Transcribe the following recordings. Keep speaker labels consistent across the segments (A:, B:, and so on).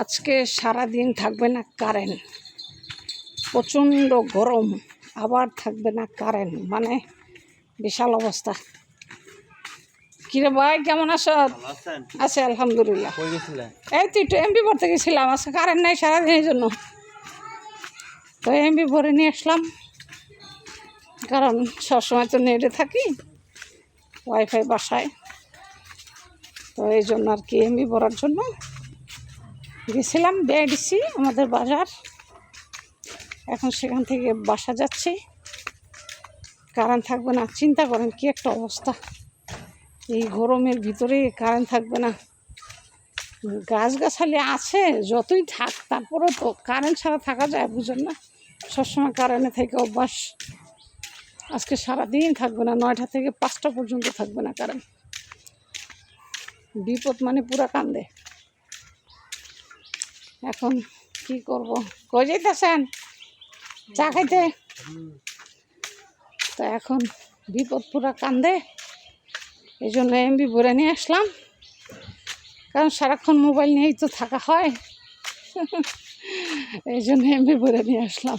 A: আজকে সারা দিন থাকবে না কারেন্ট প্রচণ্ড গরম আবার থাকবে না কারেন্ট মানে বিশাল অবস্থা। কিরে ভাই কেমন আছো? আছে আলহামদুলিল্লাহ। এই তো একটু এমবি ভরতে গেছিলাম আজকে কারেন্ট নেই সারাদিনের জন্য। তো এমবি ভরে নিয়ে আসলাম। কারণ সবসময় তো নেটে থাকি ওয়াইফাই বাসায়। তো এই জন্য আর কি এমবি ভরার জন্য গেছিলাম বিআইডিসি, আমাদের বাজার। এখন সেখান থেকে বাসা যাচ্ছি। কারেন্ট থাকবে না, চিন্তা করেন কি একটা অবস্থা। এই গরমের ভিতরে কারেন্ট থাকবে না। গাছগাছালি আছে, যতই থাক, তারপরেও তো কারেন্ট ছাড়া থাকা যায়, বুঝেন না? সবসময় কারেন্টে থেকে অভ্যাস। আজকে সারাদিন থাকবে না, নয়টা থেকে পাঁচটা পর্যন্ত থাকবে না কারেন্ট। বিপদ মানে পুরা কান্দে। এখন কি করব? কই যাইতেছেন? চা খাইতে? তো এখন বিপদ পুরা কান্দে এই জন্য এমবি ভরে নিয়ে আসলাম। কারণ সারাক্ষণ মোবাইল নিয়েই তো থাকা হয়। এই জন্য এমবি ভরে নিয়ে আসলাম।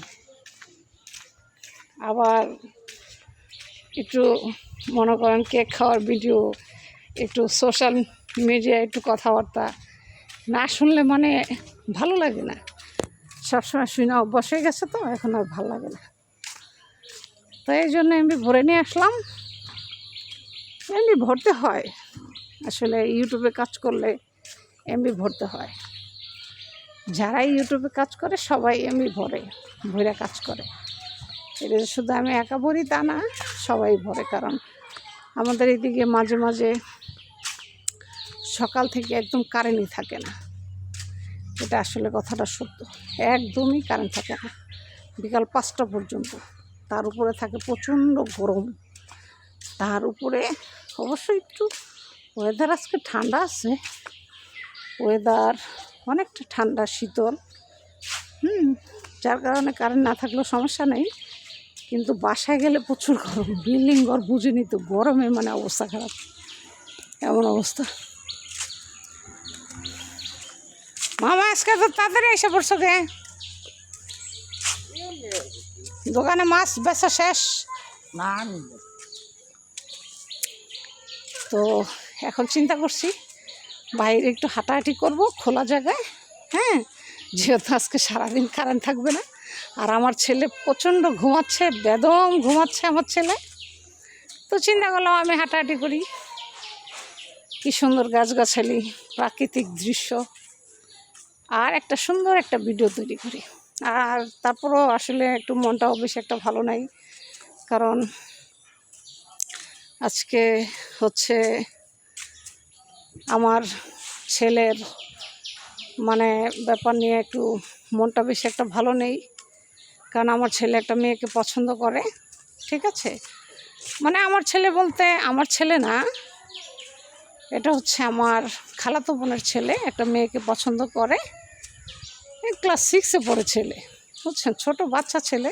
A: আবার একটু মনে করেন কেক খাওয়ার ভিডিও, একটু সোশ্যাল মিডিয়ায় একটু কথাবার্তা না শুনলে মানে ভালো লাগে না। সবসময় শুনে অভ্যাস হয়ে গেছে তো, এখন আর ভালো লাগে না। তো এই জন্য এমবি ভরে নিয়ে আসলাম। এমনি ভরতে হয়। আসলে ইউটিউবে কাজ করলে এমবি ভরতে হয়। যারা ইউটিউবে কাজ করে, সবাই এমবি ভরে ভরে কাজ করে। এটা শুধু আমি একা ভরি তা না, সবাই ভরে। কারণ আমাদের এদিকে মাঝে মাঝে সকাল থেকে একদম কারেন্টই থাকে না। এটা আসলে কথাটা সত্য। একদমই কারেন্ট থাকে না। বিকাল পাঁচটা পর্যন্ত। তার উপরে থাকে প্রচণ্ড গরম। তার উপরে অবশ্যই একটু ওয়েদার আজকে ঠান্ডা আছে। ওয়েদার অনেকটা ঠান্ডা, শীতল। হুম, যার কারণে কারেন্ট না থাকলেও সমস্যা নেই। কিন্তু বাসায় গেলে প্রচুর গরম। বিল্ডিং ঘর বুঝিনি তো গরমে মানে অবস্থা খারাপ। এমন অবস্থা। মামা, আজকে তো তাড়াতাড়ি এসে পড়ছো গে। দোকানে মাছ বেচা শেষ।
B: না
A: তো এখন চিন্তা করছি, বাইরে একটু হাঁটাহাঁটি করব খোলা জায়গায় হ্যাঁ? যেহেতু আজকে সারাদিন কারেন্ট থাকবে না। আর আমার ছেলে প্রচণ্ড ঘুমাচ্ছে, বেদম ঘুমাচ্ছে আমার ছেলে। তো চিন্তা করলাম আমি হাঁটাহাঁটি করি। কী সুন্দর গাছগাছালি, প্রাকৃতিক দৃশ্য। আর একটা সুন্দর একটা ভিডিও তৈরি করি। আর তারপরও আসলে একটু মনটাও বেশি একটা ভালো নাই। কারণ আজকে হচ্ছে আমার ছেলের মানে ব্যাপার নিয়ে একটু মনটা বেশি একটা ভালো নেই। কারণ আমার ছেলে একটা মেয়েকে পছন্দ করে, ঠিক আছে? মানে আমার ছেলে বলতে আমার ছেলে না এটা হচ্ছে আমার খালাতো বোনের ছেলে, একটা মেয়েকে পছন্দ করে। ক্লাস সিক্সে পড়ে ছেলে, বুঝছেন? ছোটো বাচ্চা ছেলে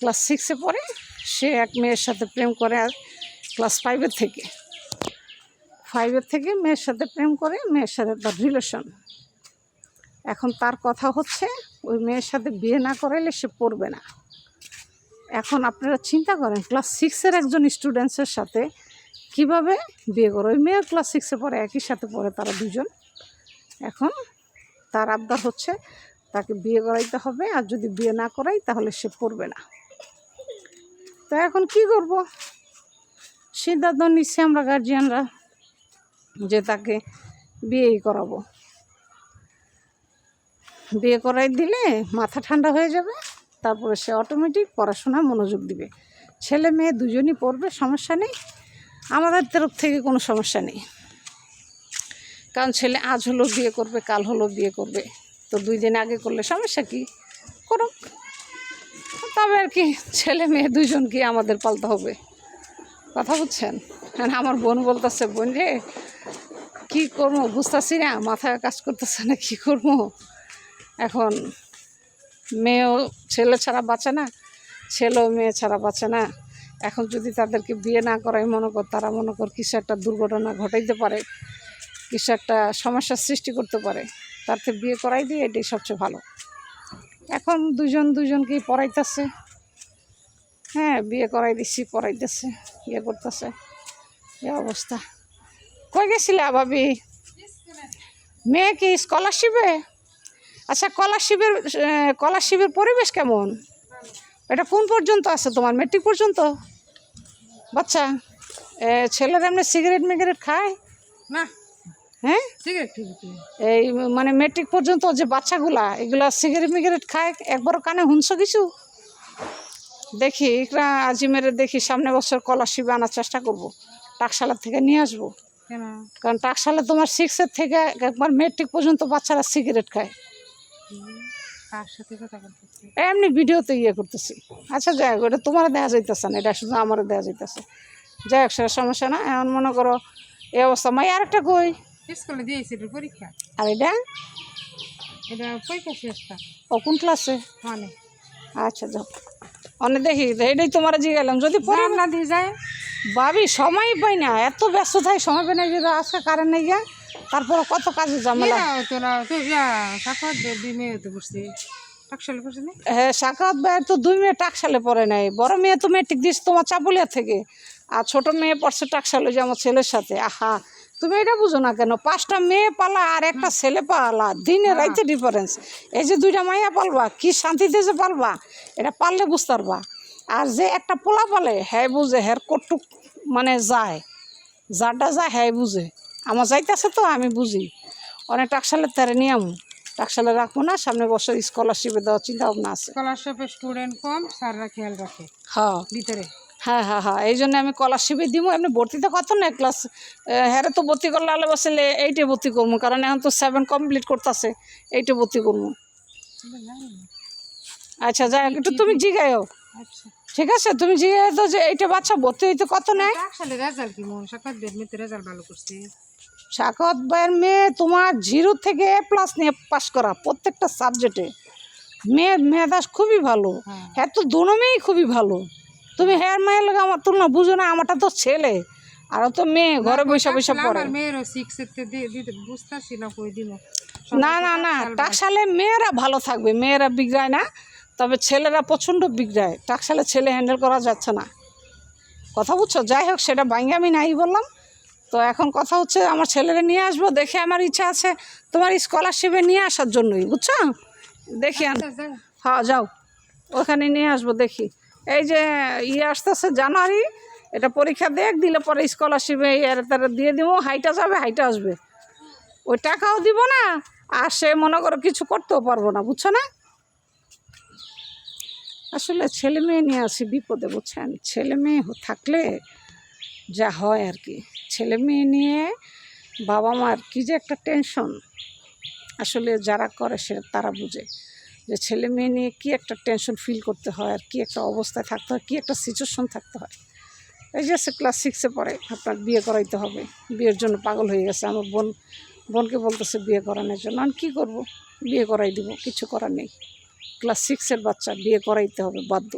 A: ক্লাস সিক্সে পড়ে, সে এক মেয়ের সাথে প্রেম করে আর ক্লাস ফাইভের থেকে। ফাইভের থেকে মেয়ের সাথে প্রেম করে, মেয়ের সাথে তার রিলেশন এখন তার কথা হচ্ছে, ওই মেয়ের সাথে বিয়ে না করাইলে সে পড়বে না। এখন আপনারা চিন্তা করেন ক্লাস সিক্সের একজন স্টুডেন্টসের সাথে কীভাবে বিয়ে করে? ওই মেয়ে ক্লাস সিক্সে পড়ে, একই সাথে পড়ে তারা দুজন। এখন তার আবদার হচ্ছে তাকে বিয়ে করাইতে হবে, আর যদি বিয়ে না করাই তাহলে সে পড়বে না। তো এখন কি করব? সিদ্ধান্ত নিচ্ছি আমরা গার্জিয়ানরা যে তাকে বিয়েই করাবো। বিয়ে করাই দিলে মাথা ঠান্ডা হয়ে যাবে, তারপরে সে অটোমেটিক পড়াশোনা মনোযোগ দিবে। ছেলে মেয়ে দুজনই পড়বে, সমস্যা নেই। আমাদের তরফ থেকে কোনো সমস্যা নেই। কারণ ছেলে আজ হলো, বিয়ে করবে, কাল হলো, বিয়ে করবে। তো দুই দিন আগে করলে সমস্যা কি? করুক। তবে আর কি, ছেলে মেয়ে দুইজনকে আমাদের পালতে হবে। কথা বুঝছেন? মানে আমার বোন বলতেছে, বোন রে, কী করব? বুঝতেছি না, মাথায় কাজ করতেছে না, কী করব? এখন মেয়েও ছেলে ছাড়া বাঁচে না, ছেলেও মেয়ে ছাড়া বাঁচে না। এখন যদি তাদেরকে বিয়ে না করাই মনে কর তারা মনে কর কিছু একটা দুর্ঘটনা ঘটাইতে পারে, কিছু একটা সমস্যার সৃষ্টি করতে পারে, তার থেকে বিয়ে করাই দিয়ে এটাই সবচেয়ে ভালো। এখন দুজন দুজনকেই পড়াইতেছে। হ্যাঁ বিয়ে করাই দিচ্ছি পড়াইতেছে ইয়ে করতেছে। এ অবস্থা। কই গেছিলে, ভাবি? মেয়ে কি স্কলারশিপে? আচ্ছা স্কলারশিপের স্কলারশিপের পরিবেশ কেমন? এটা কোন পর্যন্ত আছে তোমার, মেট্রিক পর্যন্ত? বাচ্চা ছেলেরা এমনি সিগারেট মিগারেট খায়?
B: না।
A: হ্যাঁ?
B: সিগারেট
A: এই মানে মেট্রিক পর্যন্ত যে বাচ্চাগুলা এগুলা সিগারেট মিগারেট খায় একবারও কানে শুনছো কিছু? দেখি ইকরা আজিমেরে দেখি সামনে বছর স্কলারশিপ আনার চেষ্টা করব টাকশালা থেকে নিয়ে আসব। কারণ টাকশালা তোমার সিক্সের থেকে একবার মেট্রিক পর্যন্ত বাচ্চারা সিগারেট খায়। এমনি ভিডিওতে ইয়ে করতেছি। আচ্ছা যাই হোক এটা তোমার দেওয়া যাইতেছে না এটা শুধু আমারও দেওয়া যাইতেছে। যাই হোক সেটা সমস্যা না এমন মনে করো এ অবস্থা। মাই আরেকটা কই?
B: স্কুলে দিয়েছি পরীক্ষা।
A: আর এটা?
B: এটা পরীক্ষা শেষটা
A: ও কোন ক্লাসে?
B: মানে
A: আচ্ছা যাও। অনেক দেখি এটাই তোমার জিগালাম যদি পরে
B: না দিয়ে যায়
A: ভাবি সময় পাই না এত ব্যস্ত থাকে সময় পাই না যদি আজকে কারেন্ট নেই গিয়া তারপরে কত কাজে ঝামেলা? হ্যাঁ সাকাত ভাইয়ের তো দুই মেয়ে টাকশালে পড়ে নাই। বড় মেয়ে তো মেট্রিক দিস তোমার চাপুলিয়া থেকে আর ছোট মেয়ে পড়ছে টাকশালে যে আমার ছেলের সাথে। আহা তুমি এটা বুঝো না কেন? পাঁচটা মেয়ে পালা আর একটা ছেলে পালা দিনে রাইতে ডিফারেন্স এই যে দুইটা মাইয়া পালবা কি শান্তিতে যে পালবা এটা পারলে বুঝতে পারবা। আর যে একটা পোলা পালে হ্যাঁ বুঝে হ্যার কটুক মানে যায়। যারটা যায় হ্যাঁ বুঝে। আমার যাইতেছে তো আমি বুঝি। অনেক টাকশালের তারে নিয়ে আমু টাকশালে রাখব না সামনে বছর স্কলারশিপে দেওয়ার চিন্তা ভাবনা আছে
B: স্কলারশিপে স্টুডেন্ট কম স্যাররা খেয়াল রাখে।
A: হ্যাঁ।
B: ভিতরে।
A: হ্যাঁ হ্যাঁ হ্যাঁ এই জন্য আমি স্কলারশিপে দিব এমনি ভর্তিতে কত না ক্লাস হ্যাঁ তো ভর্তি করলে আলো বসলে এইটে ভর্তি করব কারণ এখন তো সেভেন কমপ্লিট করতেছে এইটে ভর্তি করব আচ্ছা যাই হোক, একটু তুমি জিগাইও।
B: আচ্ছা।
A: ঠিক আছে তুমি জিগাই তো যে এইটা বাচ্চা ভর্তি হইতে কত নেয়?
B: রেজাল্ট কি মন মেতে রেজাল্ট ভালো করছে।
A: শাকত ভাইয়ের মেয়ে তোমার জিরো থেকে এ প্লাস নিয়ে পাস করা প্রত্যেকটা সাবজেক্টে মেয়ে মেধাস খুবই ভালো।
B: হ্যাঁ।
A: হ্যাঁ তো দুনো মেয়েই খুবই ভালো। তুমি হ্যাঁ মেয়ের লোক আমার তুলনা বুঝো না আমারটা তো ছেলে। আর তো মেয়ে ঘরে বসে বসে পড়ে।
B: না
A: না না না টাকসালে মেয়েরা ভালো থাকবে মেয়েরা বিগড়ায় না। তবে ছেলেরা প্রচণ্ড বিগড়ায়। টাকসালে ছেলে হ্যান্ডেল করা যাচ্ছে না। কথা বুঝছ? যাই হোক সেটা ভাঙ্গে আমি নাই বললাম। তো এখন কথা হচ্ছে আমার ছেলেরা নিয়ে আসব দেখে আমার ইচ্ছা আছে তোমার স্কলারশিপে নিয়ে আসার জন্যই বুঝছ? দেখি আন হ্যাঁ যাও। ওখানে নিয়ে আসব দেখি। এই যে ইয়ে আসতেছে জানুয়ারি এটা পরীক্ষা দেখ দিলে পরে স্কলারশিপে তারা দিয়ে দিব হাইটা যাবে হাইটা আসবে। ওই টাকাও দিব না আর সে মনে করো কিছু করতেও পারব না বুঝছ না? আসলে ছেলে মেয়ে নিয়ে আসি বিপদে বুঝছেন? ছেলে মেয়ে থাকলে যা হয় আর কি। ছেলে মেয়ে নিয়ে বাবা মার কী যে একটা টেনশন আসলে যারা করে সে তারা বুঝে যে ছেলে মেয়ে নিয়ে কী একটা টেনশন ফিল করতে হয় আর কী একটা অবস্থায় থাকতে হয়, কী একটা সিচুয়েশন থাকতে হয়। এই যে সে ক্লাস সিক্সে পড়ে, আপনার বিয়ে করাইতে হবে। বিয়ের জন্য পাগল হয়ে গেছে। আমার বোন, বোনকে বলতেছে বিয়ে করানোর জন্য। আমি কী করব? বিয়ে করাই দিব, কিছু করার নেই। ক্লাস সিক্সের বাচ্চা, বিয়ে করাইতে হবে বাধ্য।